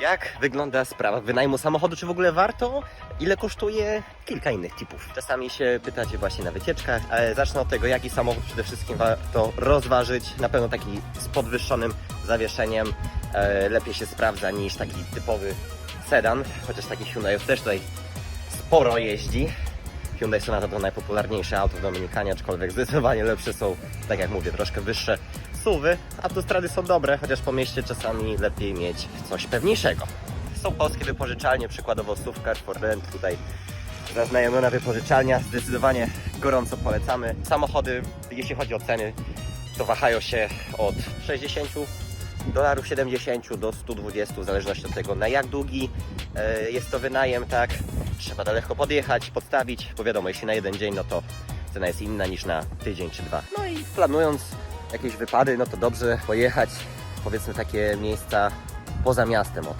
Jak wygląda sprawa wynajmu samochodu? Czy w ogóle warto? Ile kosztuje? Kilka innych tipów. Czasami się pytacie właśnie na wycieczkach, ale zacznę od tego, jaki samochód przede wszystkim warto rozważyć. Na pewno taki z podwyższonym zawieszeniem e, lepiej się sprawdza niż taki typowy sedan, chociaż takich Hyundaiów też tutaj sporo jeździ. Hyundai Sonata to najpopularniejsze auto w Dominikanie, aczkolwiek zdecydowanie lepsze są, tak jak mówię, troszkę wyższe suwy. Autostrady są dobre, chociaż po mieście czasami lepiej mieć coś pewniejszego. Są polskie wypożyczalnie, przykładowo SUV Carrefour tutaj zaznajomiona wypożyczalnia, zdecydowanie gorąco polecamy. Samochody, jeśli chodzi o ceny, to wahają się od 60 dolarów 70 do 120, w zależności od tego na jak długi e, jest to wynajem, tak. Trzeba daleko podjechać, podstawić, bo wiadomo, jeśli na jeden dzień, no to cena jest inna niż na tydzień czy dwa. No i planując jakieś wypady, no to dobrze pojechać, powiedzmy takie miejsca poza miastem, o tak.